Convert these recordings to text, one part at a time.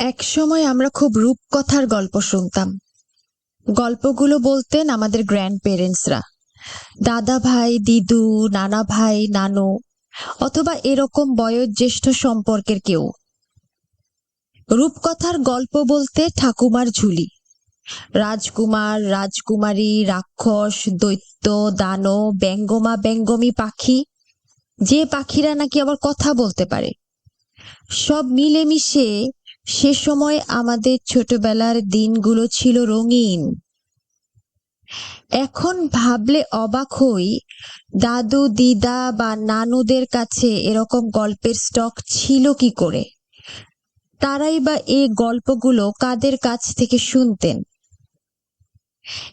এক সময় আমরা খুব রূপকথার গল্প শুনতাম। গল্পগুলো বলতেন আমাদের গ্র্যান্ড পেরেন্টসরা দাদা ভাই, দিদু, নানা ভাই, নানু, অথবা এরকম বয়োজ্যেষ্ঠ সম্পর্কের কেউ। রূপকথার গল্প বলতে ঠাকুমার ঝুলি। রাজকুমার, রাজকুমারী, রাক্ষস, দৈত্য দানো ব্যঙ্গমা, ব্যঙ্গমী পাখি, যে পাখিরা নাকি আবার কথা বলতে পারে। সব মিলেমিশে সে সময় আমাদের ছোটবেলার দিনগুলো ছিল রঙিন। এখন ভাবলে অবাক হই, দাদু, দিদা বা নানুদের কাছে এরকম গল্পের স্টক ছিল কি করে? তারাই বা এই গল্পগুলো কাদের কাছ থেকে শুনতেন?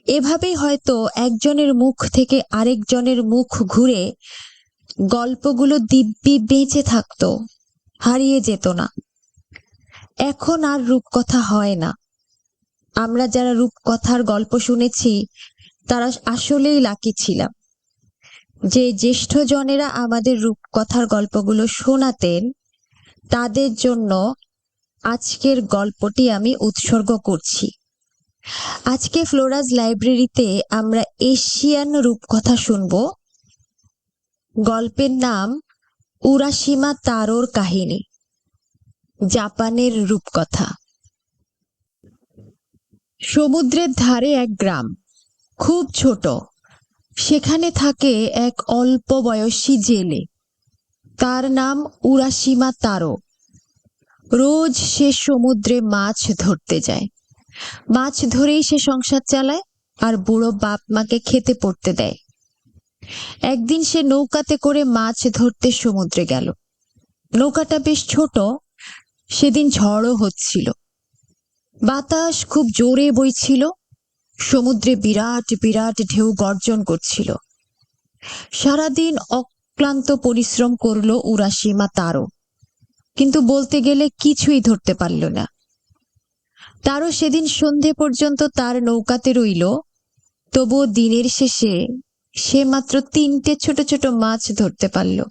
এভাবেই হয়তো একজনের মুখ থেকে আরেকজনের মুখ ঘুরে গল্পগুলো দিব্যি বেঁচে থাকতো, হারিয়ে যেত না। এখন আর রূপকথা হয় না। আমরা যারা রূপকথার গল্প শুনেছি, তারা আসলেই লাকি ছিলাম। যে জ্যেষ্ঠ জনেরা আমাদের রূপকথার গল্পগুলো শোনাতেন, তাদের জন্য আজকের গল্পটি আমি উৎসর্গ করছি। আজকে ফ্লোরাজ লাইব্রেরিতে আমরা এশিয়ান রূপকথা শুনব। গল্পের নাম উরাসীমা তারোর কাহিনী। জাপানের রূপকথা। সমুদ্রের ধারে এক গ্রাম, খুব ছোট। সেখানে থাকে এক অল্প বয়সী জেলে। তার নাম উরাসীমা তারো। রোজ সে সমুদ্রে মাছ ধরতে যায়। মাছ ধরেই সে সংসার চালায় আর বুড়ো বাপ মাকে খেতে পড়তে দেয়। একদিন সে নৌকাতে করে মাছ ধরতে সমুদ্রে গেল। নৌকাটা বেশ ছোট সেদিন ঝড়ও হচ্ছিল। বাতাস খুব জোরে বইছিল। সমুদ্রে বিরাট বিরাট ঢেউ গর্জন করছিল। সারাদিন অক্লান্ত পরিশ্রম করল উরাসীমা তারও। কিন্তু বলতে গেলে কিছুই ধরতে পারল না। তারও সেদিন সন্ধে পর্যন্ত তার নৌকাতে রইল। তবুও দিনের শেষে সে মাত্র তিনটে ছোট ছোট মাছ ধরতে পারল।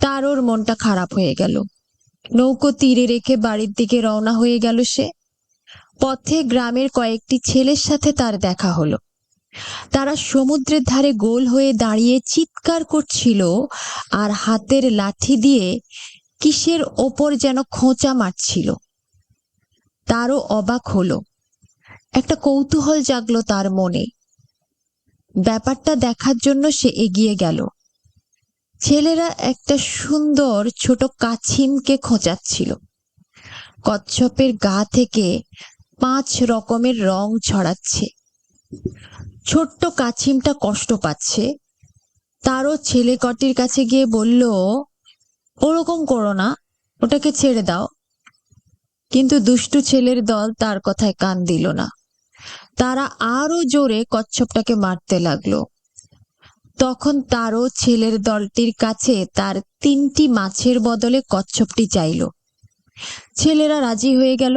তার ওর মনটা খারাপ হয়ে গেল। নৌকো তীরে রেখে বাড়ির দিকে রওনা হয়ে গেল সে। পথে গ্রামের কয়েকটি ছেলের সাথে তার দেখা হলো। তারা সমুদ্রের ধারে গোল হয়ে দাঁড়িয়ে চিৎকার করছিল আর হাতের লাঠি দিয়ে কিসের ওপর যেন খোঁচা মারছিল। তারও অবাক হলো। একটা কৌতূহল জাগলো তার মনে। ব্যাপারটা দেখার জন্য সে এগিয়ে গেল। ছেলেরা একটা সুন্দর ছোট কাছিমকে খোঁচাচ্ছিল। কচ্ছপের গা থেকে পাঁচ রকমের রং ছড়াচ্ছে। ছোট্ট কাছিমটা কষ্ট পাচ্ছে। তারও ছেলে কটির কাছে গিয়ে বলল, ওরকম করো না, ওটাকে ছেড়ে দাও। কিন্তু দুষ্টু ছেলের দল তার কথায় কান দিল না। তারা আরও জোরে কচ্ছপটাকে মারতে লাগল। তখন তারও ছেলের দলটির কাছে তার তিনটি মাছের বদলে কচ্ছপটি চাইল। ছেলেরা রাজি হয়ে গেল।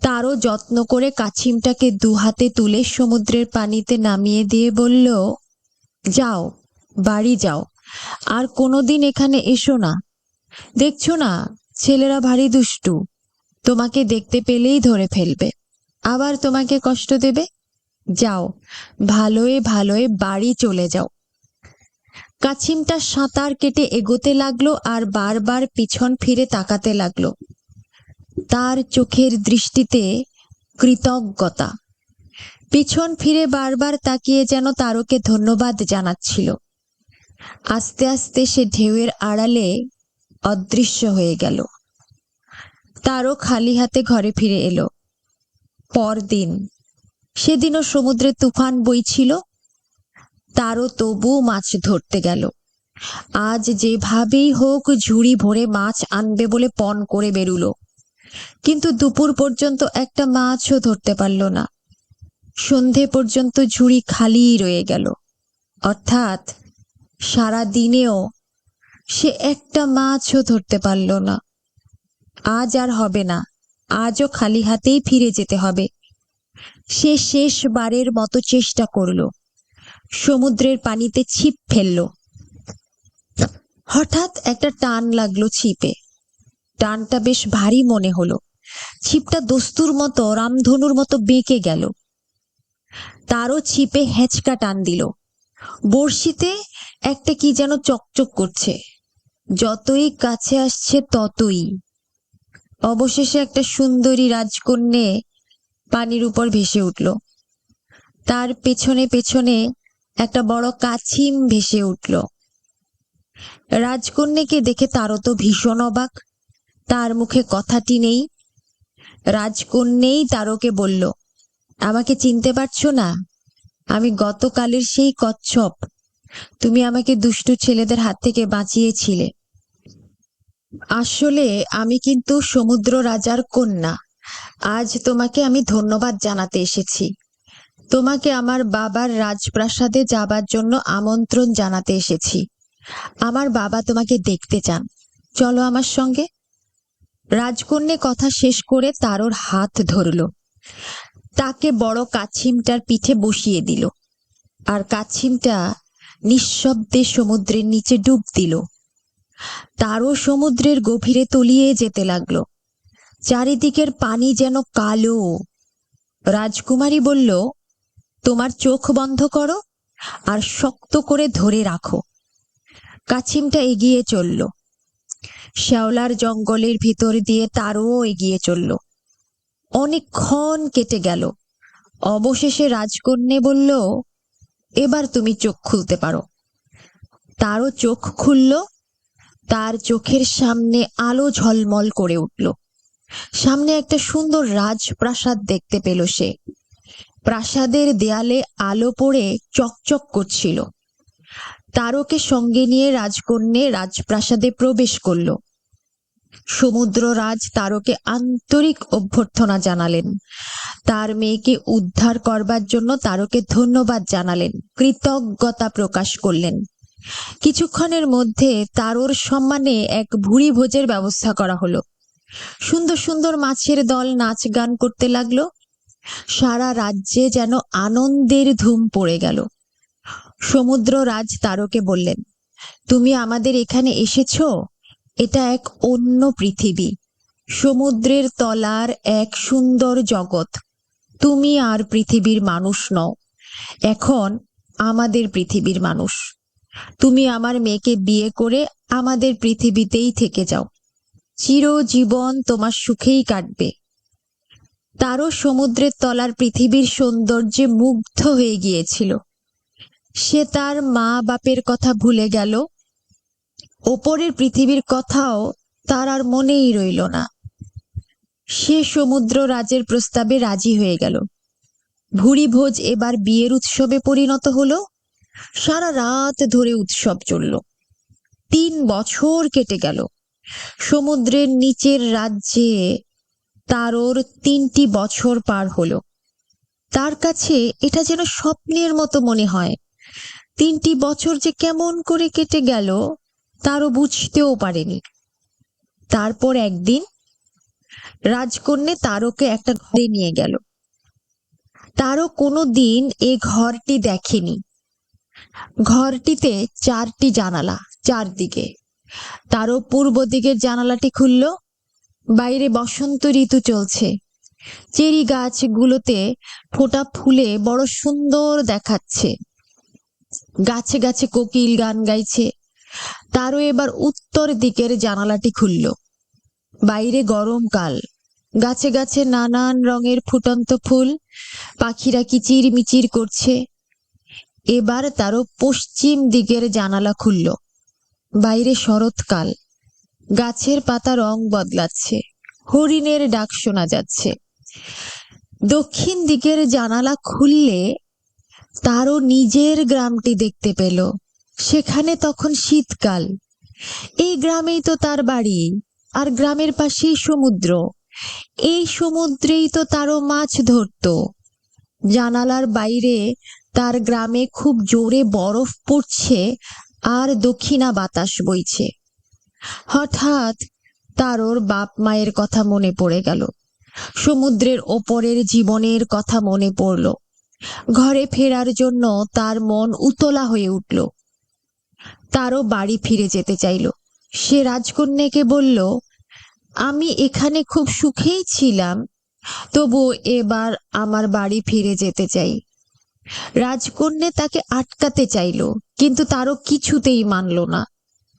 তারও যত্ন করে কাছিমটাকে দু হাতে তুলে সমুদ্রের পানিতে নামিয়ে দিয়ে বলল, যাও, বাড়ি যাও। আর কোনোদিন এখানে এসো না। দেখছ না, ছেলেরা ভারী দুষ্টু। তোমাকে দেখতে পেলেই ধরে ফেলবে। আবার তোমাকে কষ্ট দেবে? যাও, ভালোয় ভালোয় বাড়ি চলে যাও। কাছিমটা সাঁতার কেটে এগোতে লাগল আর বারবার পিছন ফিরে তাকাতে লাগল। তার চোখের দৃষ্টিতে কৃতজ্ঞতা। পিছন ফিরে বারবার তাকিয়ে যেন তারকে ধন্যবাদ জানাচ্ছিল। আস্তে আস্তে সে ঢেউয়ের আড়ালে অদৃশ্য হয়ে গেল। তারও খালি হাতে ঘরে ফিরে এলো। পরদিন সেদিনও সমুদ্রে তুফান বইছিল, তারও তবু মাছ ধরতে গেল। আজ যেভাবেই হোক ঝুড়ি ভরে মাছ আনবে বলে পণ করে বেরুলো। কিন্তু দুপুর পর্যন্ত একটা মাছও ধরতে পারল না। সন্ধে পর্যন্ত ঝুড়ি খালিই রয়ে গেল। অর্থাৎ সারা দিনেও সে একটা মাছও ধরতে পারল না। আজ আর হবে না। আজও খালি হাতেই ফিরে যেতে হবে। সে শেষবারের মতো চেষ্টা করল। সমুদ্রের পানিতে ছিপ ফেলল। হঠাৎ একটা টান লাগল ছিপে। টানটা বেশ ভারী মনে হলো। ছিপটা দস্তুর মতো, রামধনুর মতো বেঁকে গেল। তারও ছিপে হেঁচকা টান দিল। বড়শিতে একটা কি যেন চকচক করছে। যতই কাছে আসছে ততই। অবশেষে একটা সুন্দরী রাজকন্যে পানির উপর ভেসে উঠল। তার পেছনে পেছনে একটা বড় কাছিম ভেসে উঠল। রাজকন্যাকে দেখে তারও তো ভীষণ অবাক। তার মুখে কথাটি নেই। রাজকন্যেই তারকে বলল, আমাকে চিনতে পারছ না? আমি গতকালের সেই কচ্ছপ। তুমি আমাকে দুষ্টু ছেলেদের হাত থেকে বাঁচিয়েছিলে। আসলে আমি কিন্তু সমুদ্র রাজার কন্যা। আজ তোমাকে আমি ধন্যবাদ জানাতে এসেছি। তোমাকে আমার বাবার রাজপ্রাসাদে যাবার জন্য আমন্ত্রণ জানাতে এসেছি। আমার বাবা তোমাকে দেখতে চান। চলো আমার সঙ্গে। রাজকন্যে কথা শেষ করে তারোর হাত ধরল। তাকে বড় কাছিমটার পিঠে বসিয়ে দিল। আর কাছিমটা নিঃশব্দে সমুদ্রের নিচে ডুব দিল। তারও সমুদ্রের গভীরে তলিয়ে যেতে লাগল। চারিদিকের পানি যেন কালো। রাজকুমারী বলল, তোমার চোখ বন্ধ করো আর শক্ত করে ধরে রাখো। কাছিমটা এগিয়ে চলল। শ্যাওলার জঙ্গলের ভিতর দিয়ে তারও এগিয়ে চলল। অনেকক্ষণ কেটে গেল। অবশেষে রাজকন্যে বলল, এবার তুমি চোখ খুলতে পারো। তারও চোখ খুলল। তার চোখের সামনে আলো ঝলমল করে উঠল। সামনে একটা সুন্দর রাজপ্রাসাদ দেখতে পেল সে। প্রাসাদের দেয়ালে আলো পড়ে চকচক করছিল। তারকে সঙ্গে নিয়ে রাজকন্যে রাজপ্রাসাদে প্রবেশ করল। সমুদ্ররাজ তারকে আন্তরিক অভ্যর্থনা জানালেন। তার মেয়েকে উদ্ধার করবার জন্য তারকে ধন্যবাদ জানালেন, কৃতজ্ঞতা প্রকাশ করলেন। কিছুক্ষণের মধ্যে তারোর সম্মানে এক ভুরি ভোজের ব্যবস্থা করা হলো। সুন্দর সুন্দর মাছের দল নাচ গান করতে লাগল। সারা রাজ্যে যেন আনন্দের ধুম পড়ে গেল। সমুদ্র রাজ তারকে বললেন, তুমি আমাদের এখানে এসেছ? এটা এক অন্য পৃথিবী। সমুদ্রের তলার এক সুন্দর জগৎ। তুমি আর পৃথিবীর মানুষ নও, এখন আমাদের পৃথিবীর মানুষ। তুমি আমার মেয়েকে বিয়ে করে আমাদের পৃথিবীতেই থেকে যাও। চিরজীবন তোমার সুখেই কাটবে। তারও সমুদ্রের তলার পৃথিবীর সৌন্দর্যে মুগ্ধ হয়ে গিয়েছিল। সে তার মা বাপের কথা ভুলে গেল। ওপরের পৃথিবীর কথাও তার আর মনেই রইল না। সে সমুদ্র রাজের প্রস্তাবে রাজি হয়ে গেল। ভুরি ভোজ এবার বিয়ের উৎসবে পরিণত হলো। সারা রাত ধরে উৎসব চলল। তিন বছর কেটে গেল। সমুদ্রের নিচের রাজ্যে তারোর তিনটি বছর পার হলো। তার কাছে এটা যেন স্বপ্নের মতো মনে হয়। তিনটি বছর যে কেমন করে কেটে গেল, তারও বুঝতেও পারেনি। তারপর একদিন রাজকন্যে তারকে একটা ঘরে নিয়ে গেল। তারও কোনো দিন এ ঘরটি দেখেনি। ঘরটিতে চারটি জানালা চারদিকে। তারও পূর্ব দিকের জানালাটি খুলল, বাইরে বসন্ত ঋতু চলছে। চেরি গাছগুলোতে ফোটা ফুলে বড় সুন্দর দেখাচ্ছে। গাছে গাছে কোকিল গান গাইছে। তারও এবার উত্তর দিকের জানালাটি খুলল। বাইরে গরমকাল। গাছে গাছে নানান রঙের ফুটন্ত ফুল। পাখিরা কিচির মিচির করছে। এবার তারও পশ্চিম দিকের জানালা খুলল। বাইরে শরৎকাল। গাছের পাতা রং বদলাচ্ছে, হরিণের ডাক শোনা যাচ্ছে। দক্ষিণ দিকের জানালা খুললে তারও নিজের গ্রামটি দেখতে পেল। সেখানে তখন শীতকাল। এই গ্রামেই তো তার বাড়ি, আর গ্রামের পাশেই সমুদ্র। এই সমুদ্রেই তো তারও মাছ ধরতো। জানালার বাইরে তার গ্রামে খুব জোরে বরফ পড়ছে আর দক্ষিণা বাতাস বইছে। হঠাৎ তার ওর বাপ মায়ের কথা মনে পড়ে গেল। সমুদ্রের ওপরের জীবনের কথা মনে পড়ল। ঘরে ফেরার জন্য তার মন উতলা হয়ে উঠল। তারও বাড়ি ফিরে যেতে চাইল। সে রাজকন্যাকে বলল, আমি এখানে খুব সুখেই ছিলাম তবু এবার আমার বাড়ি ফিরে যেতে চাই। রাজকন্যা তাকে আটকাতে চাইলো। কিন্তু তারও কিছুতেই মানলো না।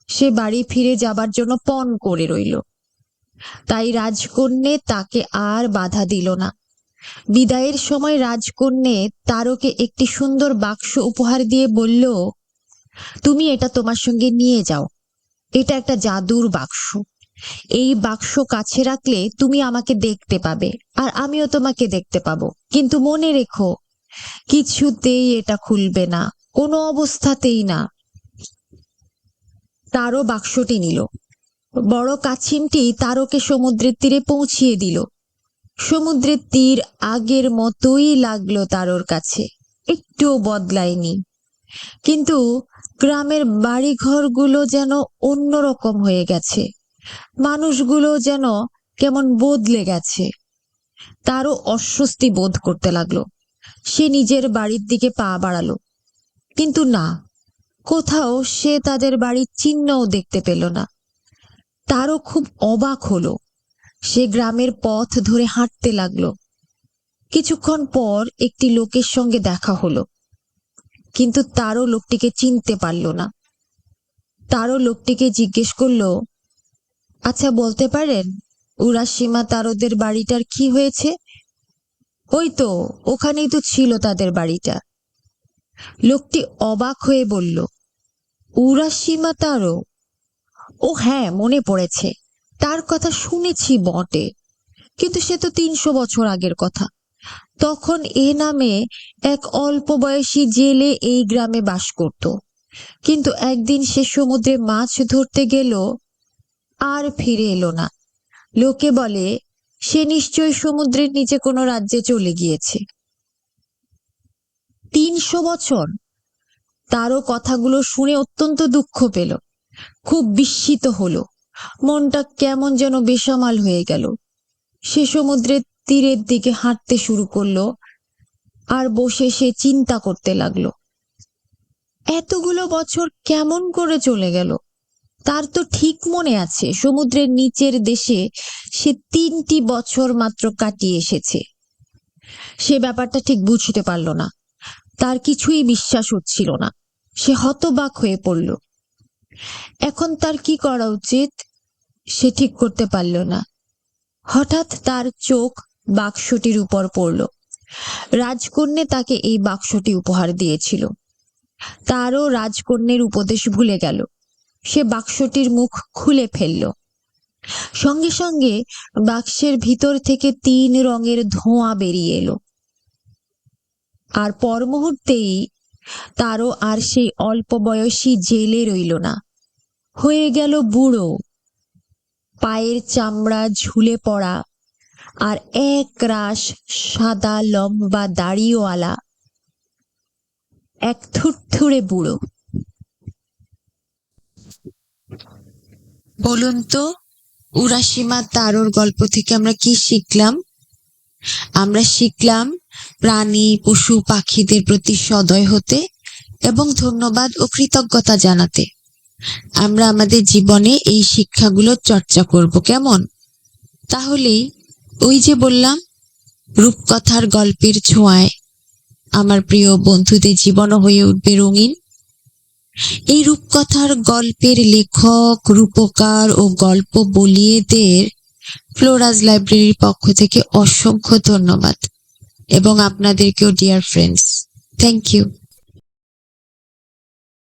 সে বাড়ি ফিরে যাবার জন্য পণ করে রইল। তাই রাজকন্যে তাকে আর বাধা দিল না। বিদায়ের সময় রাজকন্যে তারকে একটি সুন্দর বাক্স উপহার দিয়ে বলল, তুমি এটা তোমার সঙ্গে নিয়ে যাও। এটা একটা জাদুর বাক্স। এই বাক্স কাছে রাখলে তুমি আমাকে দেখতে পাবে আর আমিও তোমাকে দেখতে পাবো। কিন্তু মনে রেখো, কিছুতেই এটা খুলবে না। কোনো অবস্থাতেই না। তারও বাক্সটি নিল। বড় কাছিমটি তারকে সমুদ্রের তীরে পৌঁছিয়ে দিল। সমুদ্রের তীর আগের মতোই লাগল তারোর কাছে, একটুও বদলায়নি। কিন্তু গ্রামের বাড়িঘরগুলো যেন অন্যরকম হয়ে গেছে। মানুষগুলো যেন কেমন বদলে গেছে। তারও অস্বস্তি বোধ করতে লাগল। সে নিজের বাড়ির দিকে পা বাড়ালো। কিন্তু না, কোথাও সে তাদের বাড়ির চিহ্নও দেখতে পেল না। তারও খুব অবাক হলো। সে গ্রামের পথ ধরে হাঁটতে লাগল। কিছুক্ষণ পর একটি লোকের সঙ্গে দেখা হলো। কিন্তু তারও লোকটিকে চিনতে পারল না। তারও লোকটিকে জিজ্ঞেস করল আচ্ছা বলতে পারেন উরাসীমা তারদের বাড়িটার কি হয়েছে? ওই তো, ওখানেই তো ছিল তাদের বাড়িটা। লোকটি অবাক হয়ে বলল উরাসীমা তারও? ও হ্যাঁ মনে পড়েছে। তার কথা শুনেছি বটে, কিন্তু সে তো তিনশো বছর আগের কথা। তখন এ নামে এক অল্প বয়সী জেলে এই গ্রামে বাস করত। কিন্তু একদিন সে সমুদ্রে মাছ ধরতে গেল, আর ফিরে এলো না। লোকে বলে, সে নিশ্চয়ই সমুদ্রের নিচে কোনো রাজ্যে চলে গিয়েছে। তিনশো বছর তারও কথাগুলো শুনে অত্যন্ত দুঃখ পেল। খুব বিস্মিত হলো। মনটা কেমন যেন বেসামাল হয়ে গেল। সে সমুদ্রের তীরের দিকে হাঁটতে শুরু করল আর বসে সে চিন্তা করতে লাগল। এতগুলো বছর কেমন করে চলে গেল? তার তো ঠিক মনে আছে, সমুদ্রের নিচের দেশে সে তিনটি বছর মাত্র কাটিয়ে এসেছে। সে ব্যাপারটা ঠিক বুঝতে পারল না। তার কিছুই বিশ্বাস হচ্ছিল না। সে হতবাক হয়ে পড়ল। এখন তার কি করা উচিত? সে ঠিক করতে পারল না। হঠাৎ তার চোখ বাক্সটির উপর পড়ল। রাজকন্যে তাকে এই বাক্সটি উপহার দিয়েছিল। তারও রাজকন্যের উপদেশ ভুলে গেল। সে বাক্সটির মুখ খুলে ফেলল। সঙ্গে সঙ্গে বাক্সের ভিতর থেকে তিন রঙের ধোঁয়া বেরিয়ে এলো। আর পর মুহূর্তেই তারও আর সেই অল্প বয়সী জেলে রইল না। হয়ে গেল বুড়ো, পায়ের চামড়া ঝুলে পড়া আর এক রাশ সাদা লম্বা দাড়িওয়ালা, এক থুরথুরে বুড়ো। বলুন তো উরাসীমা তারোর গল্প থেকে আমরা কি শিখলাম? আমরা শিখলাম প্রাণী, পশু, পাখিদের প্রতি সদয় হতে এবং ধন্যবাদ ও কৃতজ্ঞতা জানাতে। আমরা আমাদের জীবনে এই শিক্ষাগুলো চর্চা করব, কেমন? তাহলেই ওই যে বললাম, রূপকথার গল্পের ছোঁয়ায় আমার প্রিয় বন্ধুদের জীবনও হয়ে উঠবে রঙিন। এই রূপকথার গল্পের লেখক, রূপকার ও গল্প বলিয়েদের ফ্লোরাজ লাইব্রেরির পক্ষ থেকে অসংখ্য ধন্যবাদ। এবং আপনাদেরকেও ডিয়ার ফ্রেন্ডস থ্যাংক ইউ